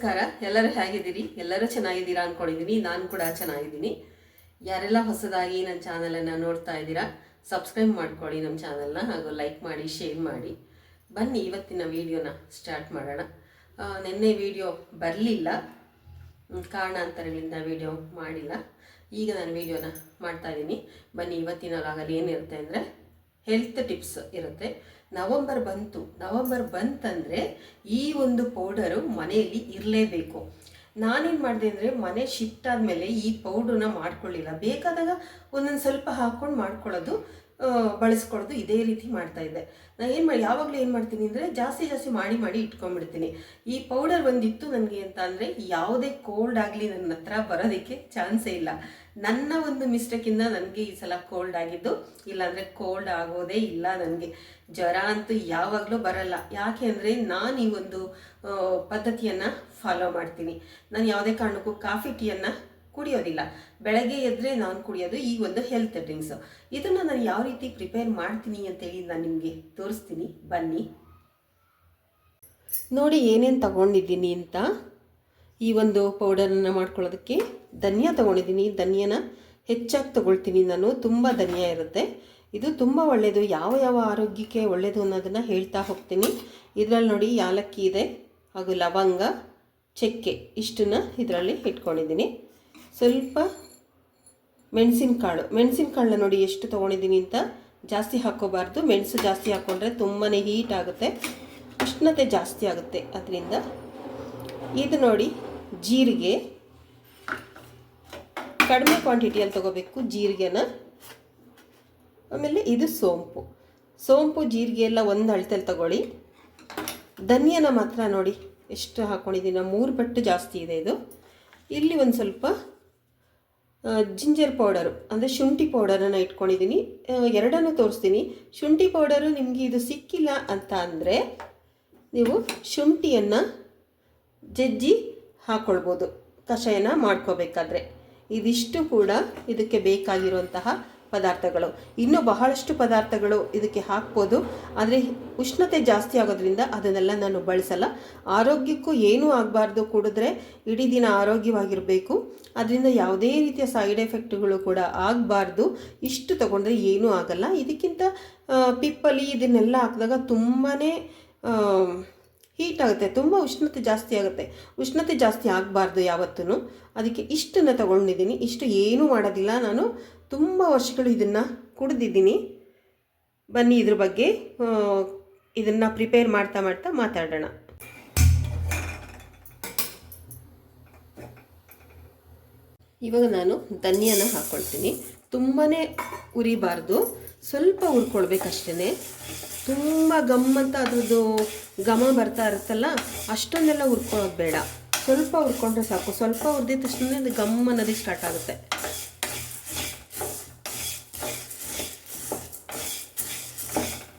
ನಮಸ್ಕಾರ. ಎಲ್ಲರೂ ಹೇಗಿದ್ದೀರಿ? ಎಲ್ಲರೂ ಚೆನ್ನಾಗಿದ್ದೀರಾ ಅಂದ್ಕೊಂಡಿದ್ದೀನಿ ನಾನು ಕೂಡ ಚೆನ್ನಾಗಿದ್ದೀನಿ. ಯಾರೆಲ್ಲ ಹೊಸದಾಗಿ ನನ್ನ ಚಾನಲನ್ನು ನೋಡ್ತಾ ಇದ್ದೀರಾ ಸಬ್ಸ್ಕ್ರೈಬ್ ಮಾಡ್ಕೊಳ್ಳಿ ನಮ್ಮ ಚಾನಲ್ನ ಹಾಗೂ ಲೈಕ್ ಮಾಡಿ ಶೇರ್ ಮಾಡಿ. ಬನ್ನಿ, ಇವತ್ತಿನ ವಿಡಿಯೋನ ಸ್ಟಾರ್ಟ್ ಮಾಡೋಣ. ನಿನ್ನೆ ವೀಡಿಯೋ ಬರಲಿಲ್ಲ. ಕಾರಣಾಂತರಗಳಿಂದ ವಿಡಿಯೋ ಮಾಡಿಲ್ಲ. ಈಗ ನಾನು ವೀಡಿಯೋನ ಮಾಡ್ತಾ ಇದ್ದೀನಿ. ಬನ್ನಿ, ಇವತ್ತಿನ ಲಾಗಲ್ಲಿ ಏನಿರುತ್ತೆ ಅಂದರೆ ಹೆಲ್ತ್ ಟಿಪ್ಸ್ ಇರುತ್ತೆ. ನವಂಬರ್ ಬಂತು. ನವಂಬರ್ ಬಂತಂದರೆ ಈ ಒಂದು ಪೌಡರು ಮನೆಯಲ್ಲಿ ಇರಲೇಬೇಕು. ನಾನೇನು ಮಾಡಿದೆ ಅಂದರೆ ಮನೆ ಶಿಫ್ಟ್ ಆದಮೇಲೆ ಈ ಪೌಡ್ರನ್ನ ಮಾಡ್ಕೊಳ್ಳಿಲ್ಲ. ಬೇಕಾದಾಗ ಒಂದೊಂದು ಸ್ವಲ್ಪ ಹಾಕ್ಕೊಂಡು ಮಾಡ್ಕೊಳ್ಳೋದು ಆ, ಬಳಸ್ಕೊಳ್ಳೋದು ಇದೇ ರೀತಿ ಮಾಡ್ತಾ ಇದ್ದೆ. ನಾನು ಏನು ಮಾಡಿ ಯಾವಾಗಲೂ ಏನು ಮಾಡ್ತೀನಿ ಅಂದರೆ ಜಾಸ್ತಿ ಜಾಸ್ತಿ ಮಾಡಿ ಮಾಡಿ ಇಟ್ಕೊಂಡ್ಬಿಡ್ತೀನಿ. ಈ ಪೌಡರ್ ಒಂದಿತ್ತು ನನಗೆ ಅಂತ ಅಂದರೆ ಯಾವುದೇ ಕೋಲ್ಡ್ ಆಗಲಿ ನನ್ನ ಹತ್ರ ಬರೋದಕ್ಕೆ ಚಾನ್ಸೇ ಇಲ್ಲ. ನನ್ನ ಒಂದು ಮಿಸ್ಟೇಕಿಂದ ನನಗೆ ಈ ಸಲ ಕೋಲ್ಡ್ ಆಗಿದ್ದು ಇಲ್ಲಾಂದರೆ ಕೋಲ್ಡ್ ಆಗೋದೇ ಇಲ್ಲ ನನಗೆ. ಜ್ವರ ಅಂತೂ ಯಾವಾಗಲೂ ಬರಲ್ಲ. ಯಾಕೆ ಅಂದರೆ ನಾನು ಈ ಒಂದು ಪದ್ಧತಿಯನ್ನು ಫಾಲೋ ಮಾಡ್ತೀನಿ. ನಾನು ಯಾವುದೇ ಕಾರಣಕ್ಕೂ ಕಾಫಿ ಟೀಯನ್ನು ಕುಡಿಯೋದಿಲ್ಲ. ಬೆಳಗ್ಗೆ ಎದ್ದರೆ ನಾನು ಕುಡಿಯೋದು, ಈ ಒಂದು ಹೆಲ್ತ್ ಡ್ರಿಂಕ್ಸು ಇದನ್ನು ನಾನು ಯಾವ ರೀತಿ ಪ್ರಿಪೇರ್ ಮಾಡ್ತೀನಿ ಅಂತೇಳಿ ನಾನು ನಿಮಗೆ ತೋರಿಸ್ತೀನಿ. ಬನ್ನಿ. ನೋಡಿ ಏನೇನು ತಗೊಂಡಿದ್ದೀನಿ ಅಂತ. ಈ ಒಂದು ಪೌಡರನ್ನು ಮಾಡ್ಕೊಳ್ಳೋದಕ್ಕೆ ಧನಿಯಾ ತಗೊಂಡಿದ್ದೀನಿ. ಧನಿಯಾನ ಹೆಚ್ಚಾಗಿ ತಗೊಳ್ತೀನಿ ನಾನು. ತುಂಬ ಧನಿಯಾ ಇರುತ್ತೆ. ಇದು ತುಂಬ ಒಳ್ಳೆಯದು ಯಾವ ಯಾವ ಆರೋಗ್ಯಕ್ಕೆ ಒಳ್ಳೆಯದು ಅನ್ನೋದನ್ನು ಹೇಳ್ತಾ ಹೋಗ್ತೀನಿ. ಇದರಲ್ಲಿ ನೋಡಿ ಯಾಲಕ್ಕಿ ಇದೆ, ಹಾಗೂ ಲವಂಗ, ಚಕ್ಕೆ, ಇಷ್ಟನ್ನ ಇದರಲ್ಲಿ ಇಟ್ಕೊಂಡಿದ್ದೀನಿ. ಸ್ವಲ್ಪ ಮೆಣಸಿನಕಾಳು ಮೆಣಸಿನಕಾಳನ್ನ ನೋಡಿ ಎಷ್ಟು ತೊಗೊಂಡಿದ್ದೀನಿ ಅಂತ ಜಾಸ್ತಿ ಹಾಕೋಬಾರ್ದು ಮೆಣಸು ಜಾಸ್ತಿ ಹಾಕ್ಕೊಂಡ್ರೆ ತುಂಬಾ ಹೀಟ್ ಆಗುತ್ತೆ. ಉಷ್ಣತೆ ಜಾಸ್ತಿ ಆಗುತ್ತೆ ಅದರಿಂದ. ಇದು ನೋಡಿ ಜೀರಿಗೆ. ಕಡಿಮೆ ಕ್ವಾಂಟಿಟಿಯಲ್ಲಿ ತೊಗೋಬೇಕು ಜೀರಿಗೆನ. ಆಮೇಲೆ ಇದು ಸೋಂಪು. ಸೋಂಪು, ಜೀರಿಗೆ ಎಲ್ಲ ಒಂದು ಅಳತೆಲಿ ತಗೊಳ್ಳಿ. ಧನಿಯನ ಮಾತ್ರ ನೋಡಿ ಎಷ್ಟು ಹಾಕ್ಕೊಂಡಿದ್ದೀನಿ ಮೂರು ಪಟ್ಟು ಜಾಸ್ತಿ ಇದೆ ಇದು. ಇಲ್ಲಿ ಒಂದು ಸ್ವಲ್ಪ ಜಿಂಜರ್ ಪೌಡರು, ಅಂದರೆ ಶುಂಠಿ ಪೌಡರನ್ನು ಇಟ್ಕೊಂಡಿದ್ದೀನಿ ಎರಡನ್ನು ತೋರಿಸ್ತೀನಿ. ಶುಂಠಿ ಪೌಡರು ನಿಮಗೆ ಇದು ಸಿಕ್ಕಿಲ್ಲ ಅಂತ ಅಂದರೆ ನೀವು ಶುಂಠಿಯನ್ನು ಜಜ್ಜಿ ಹಾಕ್ಕೊಳ್ಬೋದು ಕಷಾಯನ ಮಾಡ್ಕೋಬೇಕಾದ್ರೆ. ಇದಿಷ್ಟು ಕೂಡ ಇದಕ್ಕೆ ಬೇಕಾಗಿರುವಂತಹ ಪದಾರ್ಥಗಳು. ಇನ್ನೂ ಬಹಳಷ್ಟು ಪದಾರ್ಥಗಳು ಇದಕ್ಕೆ ಹಾಕ್ಬೋದು. ಆದರೆ ಉಷ್ಣತೆ ಜಾಸ್ತಿ ಆಗೋದ್ರಿಂದ ಅದನ್ನೆಲ್ಲ ನಾನು ಬಳಸಲ್ಲ. ಆರೋಗ್ಯಕ್ಕೂ ಏನೂ ಆಗಬಾರ್ದು ಕುಡಿದ್ರೆ ಇಡೀ ದಿನ ಆರೋಗ್ಯವಾಗಿರಬೇಕು. ಅದರಿಂದ ಯಾವುದೇ ರೀತಿಯ ಸೈಡ್ ಎಫೆಕ್ಟ್ಗಳು ಕೂಡ ಆಗಬಾರ್ದು. ಇಷ್ಟು ತಗೊಂಡ್ರೆ ಏನೂ ಆಗಲ್ಲ. ಇದಕ್ಕಿಂತ ಪಿಪ್ಪಲಿ ಇದನ್ನೆಲ್ಲ ಹಾಕಿದಾಗ ತುಂಬಾ ಹೀಟ್ ಆಗುತ್ತೆ. ತುಂಬ ಉಷ್ಣತೆ ಜಾಸ್ತಿ ಆಗುತ್ತೆ. ಉಷ್ಣತೆ ಜಾಸ್ತಿ ಆಗಬಾರ್ದು ಯಾವತ್ತೂ ಅದಕ್ಕೆ ಇಷ್ಟನ್ನು ತಗೊಂಡಿದ್ದೀನಿ. ಇಷ್ಟು ಏನೂ ಮಾಡೋದಿಲ್ಲ. ನಾನು ತುಂಬ ವರ್ಷಗಳು ಇದನ್ನು ಕುಡಿದಿದ್ದೀನಿ. ಬನ್ನಿ ಇದ್ರ ಬಗ್ಗೆ ಇದನ್ನು ಪ್ರಿಪೇರ್ ಮಾಡ್ತಾ ಮಾಡ್ತಾ ಮಾತಾಡೋಣ. ಇವಾಗ ನಾನು ಧನಿಯಾನ ಹಾಕ್ಕೊಳ್ತೀನಿ ತುಂಬಾ ಉರಿಬಾರ್ದು. ಸ್ವಲ್ಪ ಹುರ್ಕೊಳ್ಬೇಕಷ್ಟೇ ತುಂಬ ಗಮ್ ಅಂತ ಅದ್ರದ್ದು ಘಮ ಬರ್ತಾ ಇರುತ್ತಲ್ಲ ಅಷ್ಟೊಂದೆಲ್ಲ ಹುರ್ಕೊಳ್ಳೋದು ಬೇಡ. ಸ್ವಲ್ಪ ಹುರ್ಕೊಂಡ್ರೆ ಸಾಕು. ಸ್ವಲ್ಪ ಹುರಿದಿದ ತಕ್ಷಣ ಅದು ಗಮ್ ಅನ್ನೋದಕ್ಕೆ ಸ್ಟಾರ್ಟ್ ಆಗುತ್ತೆ.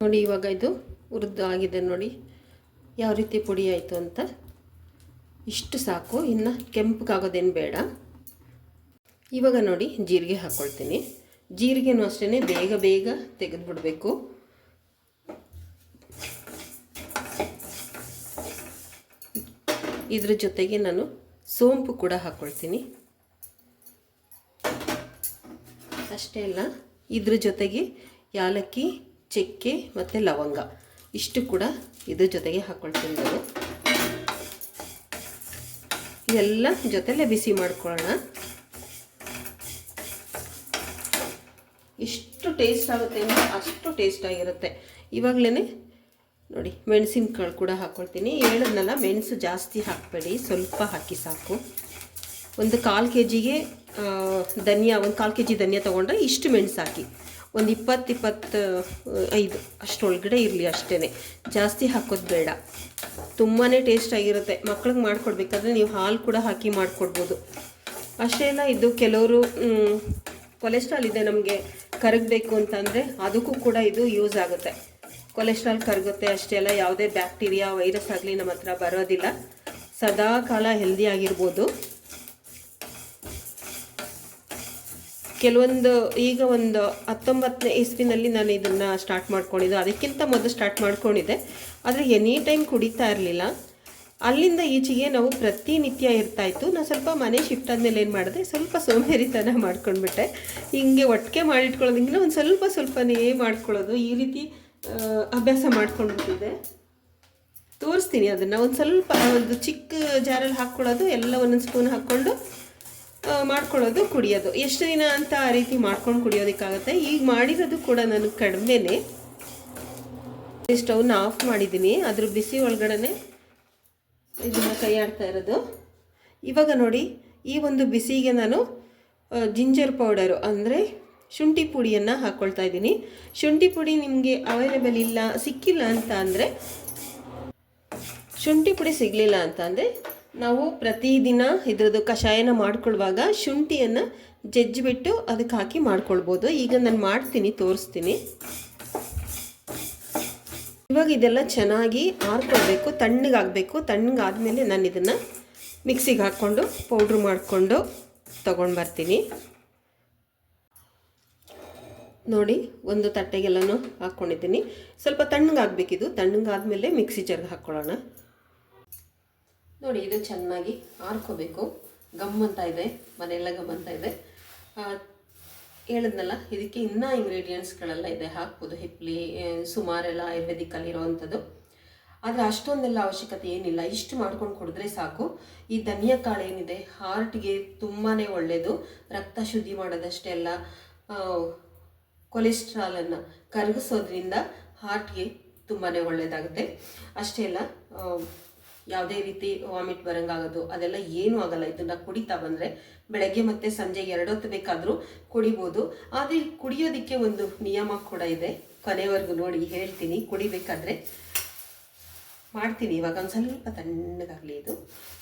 ನೋಡಿ ಇವಾಗ ಇದು ಹುರಿದು ಆಗಿದೆ ನೋಡಿ. ಯಾವ ರೀತಿ ಪುಡಿ ಆಯಿತು ಅಂತ. ಇಷ್ಟು ಸಾಕು. ಇನ್ನು ಕೆಂಪಗಾಗೋದೇನು ಬೇಡ. ಇವಾಗ ನೋಡಿ ಜೀರಿಗೆ ಹಾಕ್ಕೊಳ್ತೀನಿ ಜೀರಿಗೆನೂ ಅಷ್ಟೇ ಬೇಗ ಬೇಗ ತೆಗೆದುಬಿಡಬೇಕು. ಇದ್ರ ಜೊತೆಗೆ ನಾನು ಸೋಂಪು ಕೂಡ ಹಾಕ್ಕೊಳ್ತೀನಿ ಅಷ್ಟೇ ಅಲ್ಲ, ಇದ್ರ ಜೊತೆಗೆ ಯಾಲಕ್ಕಿ, ಚಕ್ಕೆ ಮತ್ತು ಲವಂಗ. ಇಷ್ಟು ಕೂಡ ಇದ್ರ ಜೊತೆಗೆ ಹಾಕ್ಕೊಳ್ತೀನಿ ನಾನು. ಎಲ್ಲ ಜೊತೆಲೆ ಬಿಸಿ ಮಾಡ್ಕೊಳ್ಳೋಣ. ಎಷ್ಟು ಟೇಸ್ಟ್ ಆಗುತ್ತೆ ಅಂದರೆ ಅಷ್ಟು ಟೇಸ್ಟ್ ಆಗಿರುತ್ತೆ. ಇವಾಗಲೇ ನೋಡಿ, ಮೆಣಸಿನಕಾಳು ಕೂಡ ಹಾಕ್ಕೊಳ್ತೀನಿ ಹೇಳಿದ್ನಲ್ಲ ಮೆಣಸು ಜಾಸ್ತಿ ಹಾಕಬೇಡಿ. ಸ್ವಲ್ಪ ಹಾಕಿ ಸಾಕು. ಒಂದು ಕಾಲು ಕೆ ಜಿಗೆ ಧನಿಯಾ, ಒಂದು ಕಾಲು ಕೆ ಜಿ ಧನಿಯಾ ತೊಗೊಂಡ್ರೆ ಇಷ್ಟು ಮೆಣಸು ಹಾಕಿ. ಒಂದು ಇಪ್ಪತ್ತು ಇಪ್ಪತ್ತು ಐದು. ಅಷ್ಟರೊಳಗಡೆ ಇರಲಿ ಅಷ್ಟೇ ಜಾಸ್ತಿ ಹಾಕೋದು ಬೇಡ. ತುಂಬಾ ಟೇಸ್ಟ್ ಆಗಿರುತ್ತೆ. ಮಕ್ಳಿಗೆ ಮಾಡಿಕೊಡ್ಬೇಕಾದ್ರೆ ನೀವು ಹಾಲು ಕೂಡ ಹಾಕಿ ಮಾಡಿಕೊಡ್ಬೋದು. ಅಷ್ಟೇ ಅಲ್ಲ, ಇದು ಕೆಲವರು ಕೊಲೆಸ್ಟ್ರಾಲ್ ಇದೆ ನಮಗೆ. ಕರಗಬೇಕು ಅಂತಂದರೆ ಅದಕ್ಕೂ ಕೂಡ ಇದು ಯೂಸ್ ಆಗುತ್ತೆ. ಕೊಲೆಸ್ಟ್ರಾಲ್ ಕರಗುತ್ತೆ ಅಷ್ಟೇ ಅಲ್ಲ, ಯಾವುದೇ ಬ್ಯಾಕ್ಟೀರಿಯಾ, ವೈರಸ್ ಆಗಲಿ ನಮ್ಮ ಹತ್ರ ಬರೋದಿಲ್ಲ. ಸದಾ ಕಾಲ ಹೆಲ್ದಿ ಆಗಿರ್ಬೋದು. ಕೆಲವೊಂದು, ಈಗ ಒಂದು ಹತ್ತೊಂಬತ್ತನೇ ಇಸ್ವಿನಲ್ಲಿ ನಾನು ಇದನ್ನು ಸ್ಟಾರ್ಟ್ ಮಾಡ್ಕೊಂಡಿದ್ದು. ಅದಕ್ಕಿಂತ ಮೊದಲು ಸ್ಟಾರ್ಟ್ ಮಾಡ್ಕೊಂಡಿದ್ದೆ. ಆದರೆ ಎನಿ ಟೈಮ್ ಕುಡಿತಾ ಇರಲಿಲ್ಲ. ಅಲ್ಲಿಂದ ಈಚೆಗೆ ನಾವು ಪ್ರತಿನಿತ್ಯ ಇರ್ತಾ ಇತ್ತು. ನಾನು ಸ್ವಲ್ಪ ಮನೆ ಶಿಫ್ಟ್ ಆದಮೇಲೆ ಏನು ಮಾಡಿದೆ? ಸ್ವಲ್ಪ ಸೋಮೇರಿತನ ಮಾಡ್ಕೊಂಡ್ಬಿಟ್ಟೆ. ಹಿಂಗೆ ಒಟ್ಟಿಗೆ ಮಾಡಿಟ್ಕೊಳ್ಳೋದಿಂಗಿಲ್ಲ ಒಂದು ಸ್ವಲ್ಪ ಸ್ವಲ್ಪನೇ ಮಾಡ್ಕೊಳ್ಳೋದು. ಈ ರೀತಿ ಅಭ್ಯಾಸ ಮಾಡ್ಕೊಂಡ್ಬಿಟ್ಟಿದೆ ತೋರಿಸ್ತೀನಿ ಅದನ್ನು. ಒಂದು ಸ್ವಲ್ಪ, ಒಂದು ಚಿಕ್ಕ ಜಾರಲ್ಲಿ ಹಾಕ್ಕೊಳ್ಳೋದು ಎಲ್ಲ ಒಂದೊಂದು ಸ್ಪೂನ್ ಹಾಕ್ಕೊಂಡು ಮಾಡ್ಕೊಳ್ಳೋದು, ಕುಡಿಯೋದು. ಎಷ್ಟು ದಿನ ಅಂತ ಆ ರೀತಿ ಮಾಡ್ಕೊಂಡು ಕುಡಿಯೋದಕ್ಕಾಗತ್ತೆ. ಈಗ ಮಾಡಿರೋದು ಕೂಡ ನನಗೆ ಕಡಿಮೆನೇ. ಸ್ಟವ್ನ ಆಫ್ ಮಾಡಿದ್ದೀನಿ. ಅದ್ರ ಬಿಸಿ ಒಳಗಡೆ ಇದನ್ನು ಕೈ ಆಡ್ತಾ ಇರೋದು. ಇವಾಗ ನೋಡಿ, ಈ ಒಂದು ಬಿಸಿಗೆ ನಾನು ಜಿಂಜರ್ ಪೌಡರು ಅಂದರೆ ಶುಂಠಿ ಪುಡಿಯನ್ನು ಹಾಕ್ಕೊಳ್ತಾ ಇದ್ದೀನಿ. ಶುಂಠಿ ಪುಡಿ ನಿಮಗೆ ಅವೈಲೇಬಲ್ ಇಲ್ಲ, ಸಿಕ್ಕಿಲ್ಲ ಅಂತ ಅಂದರೆ, ಶುಂಠಿ ಪುಡಿ ಸಿಗಲಿಲ್ಲ ಅಂತ ಅಂದರೆ, ನಾವು ಪ್ರತಿದಿನ ಇದ್ರದ್ದು ಕಷಾಯನ ಮಾಡ್ಕೊಳ್ಳುವಾಗ ಶುಂಠಿಯನ್ನು ಜಜ್ಜಿಬಿಟ್ಟು ಅದಕ್ಕೆ ಹಾಕಿ ಮಾಡ್ಕೊಳ್ಬೋದು. ಈಗ ನಾನು ಮಾಡ್ತೀನಿ, ತೋರಿಸ್ತೀನಿ. ಇವಾಗ ಇದೆಲ್ಲ ಚೆನ್ನಾಗಿ ಆರ್ಕೊಳ್ಬೇಕು ತಣ್ಣಗಾಗಬೇಕು ತಣ್ಣಗಾದಮೇಲೆ ನಾನು ಇದನ್ನು ಮಿಕ್ಸಿಗೆ ಹಾಕ್ಕೊಂಡು, ಪೌಡ್ರ್ ಮಾಡಿಕೊಂಡು ತೊಗೊಂಡು ಬರ್ತೀನಿ. ನೋಡಿ ಒಂದು ತಟ್ಟೆಗೆಲ್ಲನೂ ಹಾಕ್ಕೊಂಡಿದ್ದೀನಿ. ಸ್ವಲ್ಪ ತಣ್ಣಗಾಗಬೇಕಿದು. ತಣ್ಣಗಾದ್ಮೇಲೆ ಮಿಕ್ಸಿ ಜಾರ್ಗೆ ಹಾಕ್ಕೊಳ್ಳೋಣ. ನೋಡಿ ಇದು ಚೆನ್ನಾಗಿ ಆರ್ಕೋಬೇಕು. ಗಮ್ ಅಂತ ಇದೆ ಮನೆಯೆಲ್ಲ ಗಮ್ ಅಂತ ಇದೆ. ಹೇಳಿದ್ನಲ್ಲ ಇದಕ್ಕೆ ಇನ್ನೂ ಇಂಗ್ರೀಡಿಯೆಂಟ್ಸ್ಗಳೆಲ್ಲ ಇದೆ. ಹಾಕ್ಬೋದು ಹಿಪ್ಲಿ ಸುಮಾರೆಲ್ಲ ಆಯುರ್ವೇದಿಕಲ್ಲಿ ಇರೋವಂಥದ್ದು ಆದರೆ ಅಷ್ಟೊಂದೆಲ್ಲ ಅವಶ್ಯಕತೆ ಏನಿಲ್ಲ. ಇಷ್ಟು ಮಾಡ್ಕೊಂಡು ಕುಡಿದ್ರೆ ಸಾಕು. ಈ ಧನಿಯಾ ಕಾಳು ಏನಿದೆ ಹಾರ್ಟ್ಗೆ ತುಂಬಾ ಒಳ್ಳೆಯದು ರಕ್ತ ಶುದ್ಧಿ ಮಾಡೋದಷ್ಟೇ ಅಲ್ಲ. ಆ, ಕೊಲೆಸ್ಟ್ರಾಲನ್ನು ಕರಗಿಸೋದ್ರಿಂದ ಹಾರ್ಟ್ಗೆ ತುಂಬಾ ಒಳ್ಳೆಯದಾಗುತ್ತೆ ಅಷ್ಟೇ ಅಲ್ಲ ಯಾವುದೇ ರೀತಿ ವಾಮಿಟ್ ಬರಂಗಾಗೋದು, ಅದೆಲ್ಲ ಏನೂ ಆಗಲ್ಲ. ಇದನ್ನು ಕುಡಿತಾ ಬಂದರೆ ಬೆಳಗ್ಗೆ ಮತ್ತು ಸಂಜೆ ಎರಡೊತ್ತು ಬೇಕಾದರೂ ಕುಡಿಬೋದು. ಆದರೆ ಕುಡಿಯೋದಕ್ಕೆ ಒಂದು ನಿಯಮ ಕೂಡ ಇದೆ. ಕೊನೆವರೆಗೂ ನೋಡಿ ಹೇಳ್ತೀನಿ, ಕುಡಿಬೇಕಾದ್ರೆ. ಮಾಡ್ತೀನಿ. ಇವಾಗ ಒಂದು ಸ್ವಲ್ಪ ತಣ್ಣಗಾಗಲಿ ಇದು.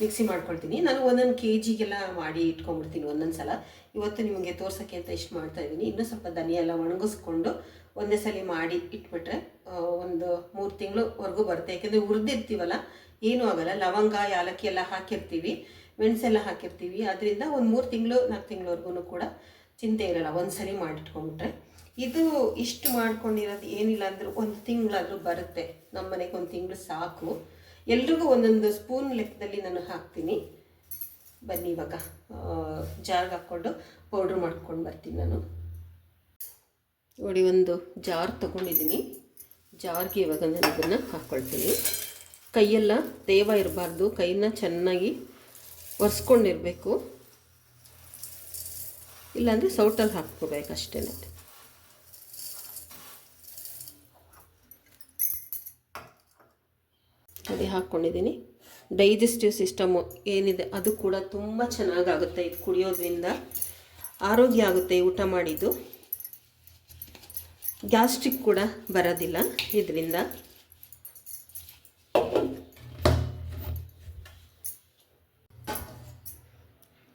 ಮಿಕ್ಸಿ ಮಾಡ್ಕೊಳ್ತೀನಿ. ನಾನು ಒಂದೊಂದು ಕೆ ಜಿಗೆಲ್ಲ ಮಾಡಿ ಇಟ್ಕೊಂಡ್ಬಿಡ್ತೀನಿ ಒಂದೊಂದು ಸಲ ಇವತ್ತು ನಿಮಗೆ ತೋರ್ಸೋಕ್ಕೆ ಅಂತ ಇಷ್ಟು ಮಾಡ್ತಾ ಇದ್ದೀನಿ. ಇನ್ನೂ ಸ್ವಲ್ಪ ಧನಿಯ ಎಲ್ಲ ಒಣಗಿಸ್ಕೊಂಡು ಒಂದೇ ಸಲ ಮಾಡಿ ಇಟ್ಬಿಟ್ರೆ ಒಂದು ಮೂರು ತಿಂಗಳವರೆಗೂ ಬರುತ್ತೆ. ಯಾಕೆಂದರೆ ಹುರಿದಿರ್ತೀವಲ್ಲ, ಏನೂ ಆಗಲ್ಲ. ಲವಂಗ, ಯಾಲಕ್ಕಿ ಎಲ್ಲ ಹಾಕಿರ್ತೀವಿ. ಮೆಣಸೆಲ್ಲ ಹಾಕಿರ್ತೀವಿ. ಅದರಿಂದ ಒಂದು ಮೂರು ತಿಂಗಳು ನಾಲ್ಕು ತಿಂಗಳವರೆಗೂ ಕೂಡ ಚಿಂತೆ ಇರಲ್ಲ. ಒಂದು ಸರಿ ಮಾಡಿಟ್ಕೊಂಡ್ಬಿಟ್ರೆ. ಇದು ಇಷ್ಟು ಮಾಡ್ಕೊಂಡಿರೋದು ಏನಿಲ್ಲ ಅಂದರೂ ಒಂದು ತಿಂಗಳಾದರೂ ಬರುತ್ತೆ. ನಮ್ಮ ಮನೆಗೆ ಒಂದು ತಿಂಗಳು ಸಾಕು. ಎಲ್ರಿಗೂ ಒಂದೊಂದು ಸ್ಪೂನ್ ಲೆಕ್ಕದಲ್ಲಿ ನಾನು ಹಾಕ್ತೀನಿ. ಬನ್ನಿ ಇವಾಗ ಜಾರ್ಗೆ ಹಾಕ್ಕೊಂಡು ಪೌಡ್ರ್ ಮಾಡ್ಕೊಂಡು ಬರ್ತೀನಿ ನಾನು. ನೋಡಿ, ಒಂದು ಜಾರ್ ತೊಗೊಂಡಿದ್ದೀನಿ. ಜಾರ್ಗೆ ಇವಾಗ ನಾನು ಇದನ್ನು ಹಾಕ್ಕೊಳ್ತೀನಿ ಕೈಯೆಲ್ಲ ತೇವ ಇರಬಾರ್ದು. ಕೈನ ಚೆನ್ನಾಗಿ ಒರೆಸ್ಕೊಂಡಿರಬೇಕು. ಇಲ್ಲಾಂದರೆ ಸೌಟಲ್ಲಿ ಹಾಕ್ಕೋಬೇಕು ಅಷ್ಟೇ ಅದೇ ಹಾಕ್ಕೊಂಡಿದ್ದೀನಿ ಡೈಜೆಸ್ಟಿವ್ ಸಿಸ್ಟಮು ಏನಿದೆ ಅದು ಕೂಡ ತುಂಬ ಚೆನ್ನಾಗಾಗುತ್ತೆ. ಇದು ಕುಡಿಯೋದ್ರಿಂದ ಆರೋಗ್ಯ ಆಗುತ್ತೆ ಊಟ ಮಾಡಿದ್ದು. ಗ್ಯಾಸ್ಟ್ರಿಕ್ ಕೂಡ ಬರೋದಿಲ್ಲ ಇದರಿಂದ.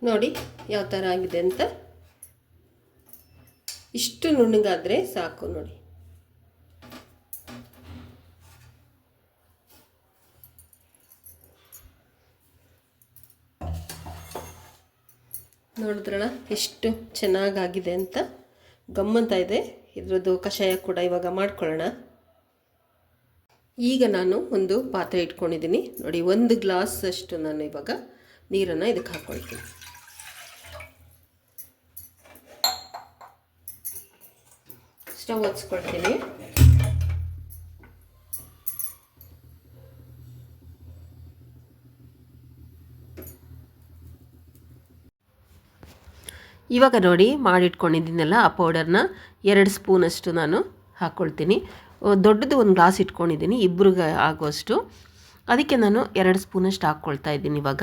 ನೋಡಿ ಯಾವ ಥರ ಆಗಿದೆ ಅಂತ. ಇಷ್ಟು ನುಣ್ಣಗಾದರೆ ಸಾಕು ನೋಡಿ. ನೋಡಿದ್ರಲ್ಲ, ಎಷ್ಟು ಚೆನ್ನಾಗಾಗಿದೆ ಅಂತ ಗಮ್ಮಂತ ಇದೆ. ಇದರದ್ದು ಕಷಾಯ ಕೂಡ ಇವಾಗ ಮಾಡ್ಕೊಳ್ಳೋಣ. ಈಗ ನಾನು ಒಂದು ಪಾತ್ರೆ ಇಟ್ಕೊಂಡಿದ್ದೀನಿ. ನೋಡಿ, ಒಂದು ಗ್ಲಾಸ್ ಅಷ್ಟು ನಾನು ಇವಾಗ ನೀರನ್ನು ಇದಕ್ಕೆ ಹಾಕ್ಕೊಳ್ತೀನಿ. ಸ್ಟವ್ ಹೊಚ್ಕೊಳ್ತೀನಿ ಇವಾಗ ನೋಡಿ ಮಾಡಿಟ್ಕೊಂಡಿದ್ದೀನಲ್ಲ ಆ ಪೌಡರ್ನ. ಎರಡು ಸ್ಪೂನಷ್ಟು ನಾನು ಹಾಕ್ಕೊಳ್ತೀನಿ. ದೊಡ್ಡದು ಒಂದು ಗ್ಲಾಸ್ ಇಟ್ಕೊಂಡಿದ್ದೀನಿ, ಇಬ್ರಿಗೆ ಆಗೋಷ್ಟು. ಅದಕ್ಕೆ ನಾನು ಎರಡು ಸ್ಪೂನಷ್ಟು ಹಾಕ್ಕೊಳ್ತಾ ಇದ್ದೀನಿ ಇವಾಗ.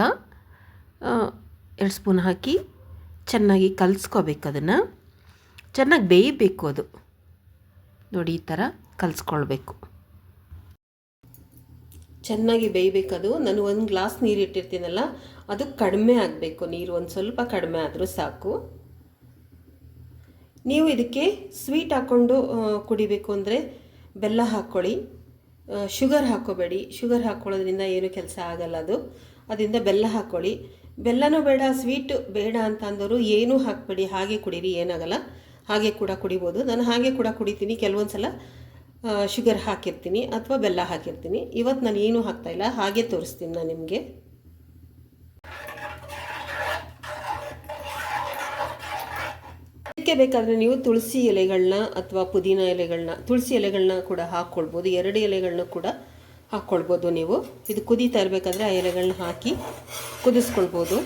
ಎರಡು ಸ್ಪೂನ್ ಹಾಕಿ ಚೆನ್ನಾಗಿ ಕಲಿಸ್ಕೋಬೇಕು ಅದನ್ನು. ಚೆನ್ನಾಗಿ ಬೇಯಬೇಕು ಅದು. ನೋಡಿ, ಈ ಥರ ಕಲಿಸ್ಕೊಳ್ಬೇಕು. ಚೆನ್ನಾಗಿ ಬೇಯಬೇಕದು ನಾನು ಒಂದು ಗ್ಲಾಸ್ ನೀರು ಇಟ್ಟಿರ್ತೀನಲ್ಲ ಅದು ಕಡಿಮೆ ಆಗಬೇಕು. ನೀರು ಒಂದು ಸ್ವಲ್ಪ ಕಡಿಮೆ ಆದರೂ ಸಾಕು. ನೀವು ಇದಕ್ಕೆ ಸ್ವೀಟ್ ಹಾಕ್ಕೊಂಡು ಕುಡಿಬೇಕು ಅಂದರೆ ಬೆಲ್ಲ ಹಾಕ್ಕೊಳ್ಳಿ. ಶುಗರ್ ಹಾಕ್ಕೋಬೇಡಿ. ಶುಗರ್ ಹಾಕ್ಕೊಳ್ಳೋದ್ರಿಂದ ಏನು ಕೆಲಸ ಆಗಲ್ಲ ಅದು. ಅದರಿಂದ ಬೆಲ್ಲ ಹಾಕ್ಕೊಳ್ಳಿ. ಬೆಲ್ಲನೂ ಬೇಡ ಸ್ವೀಟ್ ಬೇಡ ಅಂತ ಅಂದವರು ಏನೂ ಹಾಕಬೇಡಿ. ಹಾಗೆ ಕುಡೀರಿ, ಏನಾಗಲ್ಲ. ಹಾಗೆ ಕೂಡ ಕುಡಿಬೋದು. ನಾನು ಹಾಗೆ ಕೂಡ ಕುಡಿತೀನಿ. ಕೆಲವೊಂದು ಸಲ ಶುಗರ್ ಹಾಕಿರ್ತೀನಿ ಅಥವಾ ಬೆಲ್ಲ ಹಾಕಿರ್ತೀನಿ. ಇವತ್ತು ನಾನು ಏನೂ ಹಾಕ್ತಾಯಿಲ್ಲ ಹಾಗೆ ತೋರಿಸ್ತೀನಿ ನಾನು ನಿಮಗೆ. ಇದಕ್ಕೆ ಬೇಕಾದರೆ ನೀವು ತುಳಸಿ ಎಲೆಗಳನ್ನ ಅಥವಾ ಪುದೀನ ಎಲೆಗಳನ್ನ ತುಳಸಿ ಎಲೆಗಳನ್ನ ಕೂಡ ಹಾಕ್ಕೊಳ್ಬೋದು ಎರಡು ಎಲೆಗಳನ್ನ ಕೂಡ ಹಾಕ್ಕೊಳ್ಬೋದು ನೀವು. ಇದು ಕುದೀತಾ ಇರಬೇಕಾದ್ರೆ ಆ ಎಲೆಗಳನ್ನ ಹಾಕಿ ಕುದಿಸ್ಕೊಳ್ಬೋದು.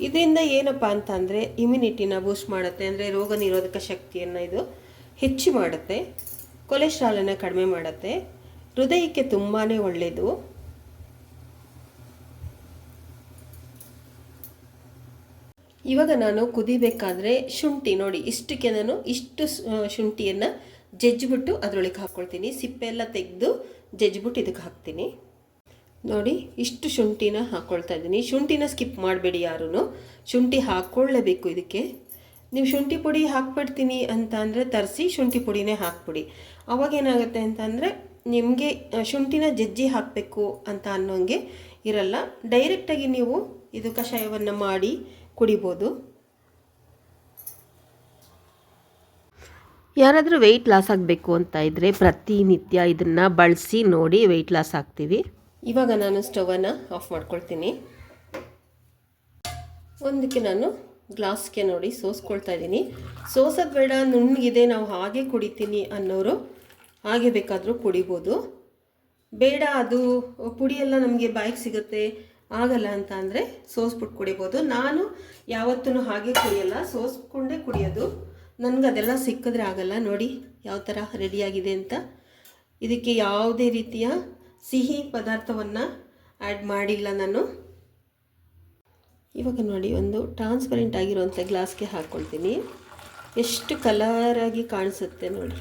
ಇದರಿಂದ ಏನಪ್ಪ ಅಂತ ಅಂದರೆ ಇಮ್ಯುನಿಟಿನ ಬೂಸ್ಟ್ ಮಾಡುತ್ತೆ. ಅಂದರೆ ರೋಗ ನಿರೋಧಕ ಶಕ್ತಿಯನ್ನು ಇದು ಹೆಚ್ಚು ಮಾಡುತ್ತೆ. ಕೊಲೆಸ್ಟ್ರಾಲನ್ನು ಕಡಿಮೆ ಮಾಡುತ್ತೆ. ಹೃದಯಕ್ಕೆ ತುಂಬಾ ಒಳ್ಳೆಯದು ಇವಾಗ ನಾನು ಕುದಿಬೇಕಾದ್ರೆ ಶುಂಠಿ ನೋಡಿ, ಇಷ್ಟಕ್ಕೆ ನಾನು ಇಷ್ಟು ಶುಂಠಿಯನ್ನು ಜಜ್ಜಿಬಿಟ್ಟು ಅದರೊಳಗೆ ಹಾಕ್ಕೊಳ್ತೀನಿ. ಸಿಪ್ಪೆ ಎಲ್ಲ ತೆಗೆದು ಜಜ್ಜಿಬಿಟ್ಟು ಇದಕ್ಕೆ ಹಾಕ್ತೀನಿ. ನೋಡಿ, ಇಷ್ಟು ಶುಂಠಿನ ಹಾಕ್ಕೊಳ್ತಾ ಇದ್ದೀನಿ. ಶುಂಠಿನ ಸ್ಕಿಪ್ ಮಾಡಬೇಡಿ ಯಾರೂ ಶುಂಠಿ ಹಾಕ್ಕೊಳ್ಳೇಬೇಕು ಇದಕ್ಕೆ. ನೀವು ಶುಂಠಿ ಪುಡಿ ಹಾಕ್ಬಿಡ್ತೀನಿ ಅಂತ ಅಂದರೆ ತರಿಸಿ, ಶುಂಠಿ ಪುಡಿನೇ ಹಾಕ್ಬಿಡಿ. ಅವಾಗ ಏನಾಗುತ್ತೆ ಅಂತ ಅಂದರೆ ನಿಮಗೆ ಶುಂಠಿನ ಜಜ್ಜಿ ಹಾಕಬೇಕು ಅಂತ ಅನ್ನೋಂಗೆ ಇರಲ್ಲ. ಡೈರೆಕ್ಟಾಗಿ ನೀವು ಇದು ಕಷಾಯವನ್ನು ಮಾಡಿ ಕುಡಿಬೋದು. ಯಾರಾದರೂ ವೆಯ್ಟ್ ಲಾಸ್ ಆಗಬೇಕು ಅಂತ ಇದ್ದರೆ ಪ್ರತಿನಿತ್ಯ ಇದನ್ನು ಬಳಸಿ ನೋಡಿ ವೆಯ್ಟ್ ಲಾಸ್ ಆಗ್ತೀವಿ. ಇವಾಗ ನಾನು ಸ್ಟವನ್ನು ಆಫ್ ಮಾಡ್ಕೊಳ್ತೀನಿ. ಒಂದಕ್ಕೆ ನಾನು ಗ್ಲಾಸ್ಗೆ ನೋಡಿ ಸೋಸ್ಕೊಳ್ತಾ ಇದ್ದೀನಿ. ಸೋಸೋದು ಬೇಡ ನುಣ್ಣಗಿದೆ ನಾವು ಹಾಗೆ ಕುಡಿತೀನಿ ಅನ್ನೋರು ಹಾಗೆ ಬೇಕಾದರೂ ಕುಡಿಬೋದು. ಬೇಡ ಅದು ಪುಡಿಯೆಲ್ಲ ನಮಗೆ ಬಾಯಿಗೆ ಸಿಗುತ್ತೆ. ಆಗಲ್ಲ ಅಂತ ಅಂದರೆ ಸೋಸ್ಬಿಟ್ಟು ಕುಡಿಬೋದು. ನಾನು ಯಾವತ್ತೂ ಹಾಗೆ ಕುಡಿಯಲ್ಲ. ಸೋಸ್ಕೊಂಡೇ ಕುಡಿಯೋದು. ನನಗೆ ಅದೆಲ್ಲ ಸಿಕ್ಕಿದ್ರೆ ಆಗಲ್ಲ. ನೋಡಿ ಯಾವ ಥರ ರೆಡಿಯಾಗಿದೆ ಅಂತ. ಇದಕ್ಕೆ ಯಾವುದೇ ರೀತಿಯ ಸಿಹಿ ಪದಾರ್ಥವನ್ನು ಆ್ಯಡ್ ಮಾಡಿಲ್ಲ ನಾನು. ಇವಾಗ ನೋಡಿ, ಒಂದು ಟ್ರಾನ್ಸ್ಪರೆಂಟ್ ಆಗಿರುವಂಥ ಗ್ಲಾಸ್ಗೆ ಹಾಕ್ಕೊಳ್ತೀನಿ ಎಷ್ಟು ಕಲರಾಗಿ ಕಾಣಿಸುತ್ತೆ ನೋಡಿ.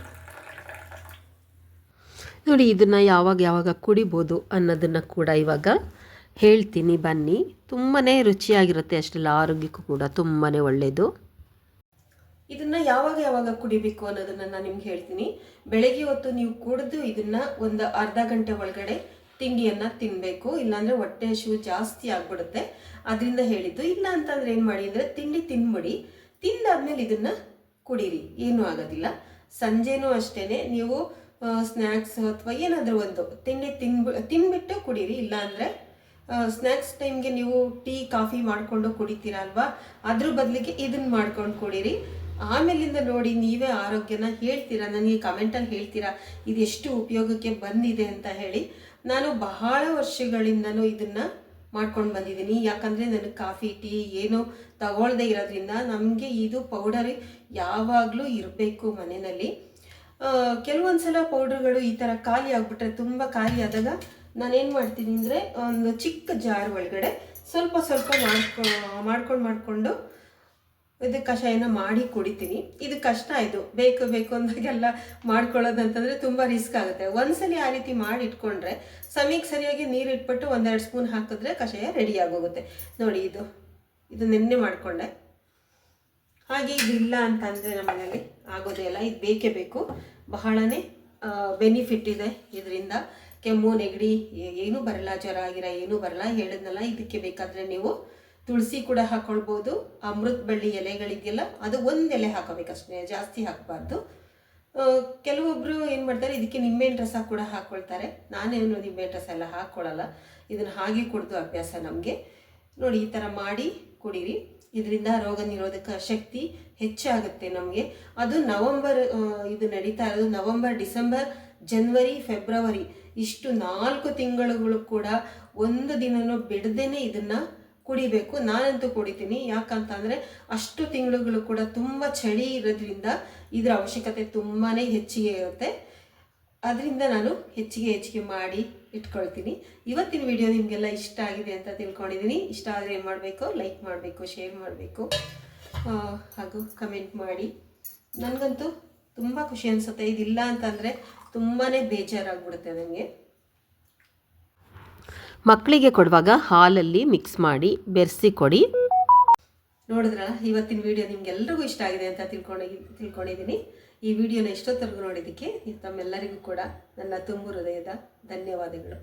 ನೋಡಿ, ಇದನ್ನು ಯಾವಾಗ ಯಾವಾಗ ಕುಡಿಬೋದು ಅನ್ನೋದನ್ನು ಕೂಡ ಇವಾಗ ಹೇಳ್ತೀನಿ, ಬನ್ನಿ. ತುಂಬಾ ರುಚಿಯಾಗಿರುತ್ತೆ ಅಷ್ಟೆಲ್ಲ, ಆರೋಗ್ಯಕ್ಕೂ ಕೂಡ ತುಂಬಾ ಒಳ್ಳೆಯದು ಇದನ್ನು ಯಾವಾಗ ಯಾವಾಗ ಕುಡಿಬೇಕು ಅನ್ನೋದನ್ನು ನಾನು ನಿಮ್ಗೆ ಹೇಳ್ತೀನಿ. ಬೆಳಗ್ಗೆ ಹೊತ್ತು ನೀವು ಕುಡಿದು ಇದನ್ನು ಒಂದು ಅರ್ಧ ಗಂಟೆ ಒಳಗಡೆ ತಿಂಡಿಯನ್ನು ತಿನ್ನಬೇಕು ಇಲ್ಲಾಂದರೆ ಹೊಟ್ಟೆ ಹಸಿವು ಜಾಸ್ತಿ ಆಗ್ಬಿಡುತ್ತೆ. ಅದರಿಂದ ಹೇಳಿದ್ದು, ಇಲ್ಲ ಅಂತಂದ್ರೆ ಏನು ಮಾಡಿ ಅಂದರೆ ತಿಂಡಿ ತಿನ್ಬಿಡಿ. ತಿಂದಾದ್ಮೇಲೆ ಇದನ್ನು ಕುಡೀರಿ. ಏನೂ ಆಗೋದಿಲ್ಲ. ಸಂಜೆನೂ ಅಷ್ಟೇ ನೀವು ಸ್ನ್ಯಾಕ್ಸ್ ಅಥವಾ ಏನಾದರೂ ಒಂದು ತಿಂಡಿ ತಿನ್ಬಿ, ತಿನ್ಬಿಟ್ಟು ಕುಡೀರಿ. ಇಲ್ಲ ಅಂದರೆ ಸ್ನ್ಯಾಕ್ಸ್ ಟೈಮ್ಗೆ ನೀವು ಟೀ ಕಾಫಿ ಮಾಡಿಕೊಂಡು ಕುಡಿತೀರಾ ಅಲ್ವಾ? ಅದ್ರ ಬದಲಿಗೆ ಇದನ್ನ ಮಾಡ್ಕೊಂಡು ಕುಡೀರಿ. ಆಮೇಲಿಂದ ನೋಡಿ ನೀವೇ ಆರೋಗ್ಯನ ಹೇಳ್ತೀರಾ? ನನಗೆ ಕಮೆಂಟಲ್ಲಿ ಹೇಳ್ತೀರಾ? ಇದು ಎಷ್ಟು ಉಪಯೋಗಕ್ಕೆ ಬಂದಿದೆ ಅಂತ ಹೇಳಿ. ನಾನು ಬಹಳ ವರ್ಷಗಳಿಂದನೂ ಇದನ್ನು ಮಾಡ್ಕೊಂಡು ಬಂದಿದ್ದೀನಿ. ಯಾಕಂದರೆ ನನಗೆ ಕಾಫಿ ಟೀ ಏನೋ ತಗೊಳ್ಳದೆ ಇರೋದ್ರಿಂದ ನಮಗೆ ಇದು ಪೌಡರ್ ಯಾವಾಗಲೂ ಇರಬೇಕು ಮನೆಯಲ್ಲಿ. ಕೆಲವೊಂದು ಸಲ ಪೌಡ್ರ್ಗಳು ಈ ಥರ ಖಾಲಿ ಆಗಿಬಿಟ್ರೆ ತುಂಬ ಖಾಲಿ ಆದಾಗ ನಾನೇನು ಮಾಡ್ತೀನಿ ಅಂದರೆ, ಒಂದು ಚಿಕ್ಕ ಜಾರ್ ಒಳಗಡೆ ಸ್ವಲ್ಪ ಸ್ವಲ್ಪ ಮಾಡ್ಕೊ, ಮಾಡ್ಕೊಂಡು ಮಾಡಿಕೊಂಡು ಇದು ಕಷಾಯನ ಮಾಡಿ ಕುಡಿತೀನಿ. ಇದು ಕಷ್ಟ ಇದು. ಬೇಕು ಬೇಕು ಅಂದಾಗೆಲ್ಲ ಮಾಡ್ಕೊಳ್ಳೋದು ಅಂತಂದರೆ ತುಂಬ ರಿಸ್ಕ್ ಆಗುತ್ತೆ. ಒಂದ್ಸಲಿ ಆ ರೀತಿ ಮಾಡಿ ಇಟ್ಕೊಂಡ್ರೆ ಸಮಯಕ್ಕೆ ಸರಿಯಾಗಿ ನೀರು ಇಟ್ಬಿಟ್ಟು ಒಂದೆರಡು ಸ್ಪೂನ್ ಹಾಕಿದ್ರೆ ಕಷಾಯ ರೆಡಿ ಆಗೋಗುತ್ತೆ. ನೋಡಿ ಇದು. ಇದು ನೆನ್ನೆ ಮಾಡಿಕೊಂಡೆ. ಹಾಗೆ ಇದಿಲ್ಲ ಅಂತಂದರೆ ನಮ್ಮ ಮನೇಲಿ ಆಗೋದೇ ಇಲ್ಲ. ಇದು ಬೇಕೇ ಬೇಕು. ಬಹಳನೇ ಬೆನಿಫಿಟ್ ಇದೆ ಇದರಿಂದ. ಕೆಮ್ಮು, ನೆಗಡಿ ಏನೂ ಬರಲ್ಲ, ಜ್ವರ ಆಗಿರ ಏನೂ ಬರಲ್ಲ. ಹೇಳಿದ್ನಲ್ಲ, ಇದಕ್ಕೆ ಬೇಕಾದರೆ ನೀವು ತುಳಸಿ ಕೂಡ ಹಾಕ್ಕೊಳ್ಬೋದು ಅಮೃತ ಬಳ್ಳಿ ಎಲೆಗಳಿದೆಯಲ್ಲ ಅದು ಒಂದು ಎಲೆ ಹಾಕೋಬೇಕಷ್ಟೇ, ಜಾಸ್ತಿ ಹಾಕಬಾರ್ದು. ಕೆಲವೊಬ್ಬರು ಏನು ಮಾಡ್ತಾರೆ, ಇದಕ್ಕೆ ನಿಂಬೆಹಣ್ಣು ರಸ ಕೂಡ ಹಾಕ್ಕೊಳ್ತಾರೆ ನಾನೇನು ನಿಂಬೆಹಣ್ಣು ರಸ ಎಲ್ಲ ಹಾಕ್ಕೊಳ್ಳಲ್ಲ ಇದನ್ನು ಹಾಗೆ ಕುಡಿದು ಅಭ್ಯಾಸ ನಮಗೆ. ನೋಡಿ, ಈ ಥರ ಮಾಡಿ ಕುಡೀರಿ. ಇದರಿಂದ ರೋಗ ನಿರೋಧಕ ಶಕ್ತಿ ಹೆಚ್ಚಾಗುತ್ತೆ ನಮಗೆ. ಅದು ನವಂಬರ್ ಇದು ನಡೀತಾ ಇರೋದು ನವಂಬರ್, ಡಿಸೆಂಬರ್, ಜನ್ವರಿ, ಫೆಬ್ರವರಿ. ಇಷ್ಟು ನಾಲ್ಕು ತಿಂಗಳುಗಳು ಕೂಡ ಒಂದು ದಿನನೂ ಬಿಡದೇನೆ ಇದನ್ನು ಕುಡಿಬೇಕು. ನಾನಂತೂ ಕುಡಿತೀನಿ. ಯಾಕಂತಂದರೆ ಅಷ್ಟು ತಿಂಗಳುಗಳು ಕೂಡ ತುಂಬ ಚಳಿ ಇರೋದ್ರಿಂದ ಇದರ ಅವಶ್ಯಕತೆ ತುಂಬಾ ಹೆಚ್ಚಿಗೆ ಇರುತ್ತೆ. ಅದರಿಂದ ನಾನು ಹೆಚ್ಚಿಗೆ ಹೆಚ್ಚಿಗೆ ಮಾಡಿ ಇಟ್ಕೊಳ್ತೀನಿ. ಇವತ್ತಿನ ವಿಡಿಯೋ ನಿಮಗೆಲ್ಲ ಇಷ್ಟ ಆಗಿದೆ ಅಂತ ತಿಳ್ಕೊಂಡಿದ್ದೀನಿ. ಇಷ್ಟ ಆದರೆ ಏನು ಮಾಡಬೇಕು? ಲೈಕ್ ಮಾಡಬೇಕು ಶೇರ್ ಮಾಡಬೇಕು. ಹಾಗೂ ಕಮೆಂಟ್ ಮಾಡಿ. ನನಗಂತೂ ತುಂಬ ಖುಷಿ ಅನಿಸುತ್ತೆ. ಇದಿಲ್ಲ ಅಂತಂದರೆ ತುಂಬಾ ಬೇಜಾರಾಗ್ಬಿಡುತ್ತೆ ನನಗೆ ಮಕ್ಕಳಿಗೆ ಕೊಡುವಾಗ ಹಾಲಲ್ಲಿ ಮಿಕ್ಸ್ ಮಾಡಿ ಬೆರೆಸಿ ಕೊಡಿ. ನೋಡಿದ್ರ ಇವತ್ತಿನ ವಿಡಿಯೋ ನಿಮ್ಗೆಲ್ರಿಗೂ ಇಷ್ಟ ಆಗಿದೆ ಅಂತ ತಿಳ್ಕೊಂಡು ತಿಳ್ಕೊಂಡಿದ್ದೀನಿ ಈ ವಿಡಿಯೋನ ಎಷ್ಟೊತ್ತರೆಗೂ ನೋಡಿದ್ದಕ್ಕೆ ತಮ್ಮೆಲ್ಲರಿಗೂ ಕೂಡ ನನ್ನ ತುಂಬು ಹೃದಯದ ಧನ್ಯವಾದಗಳು.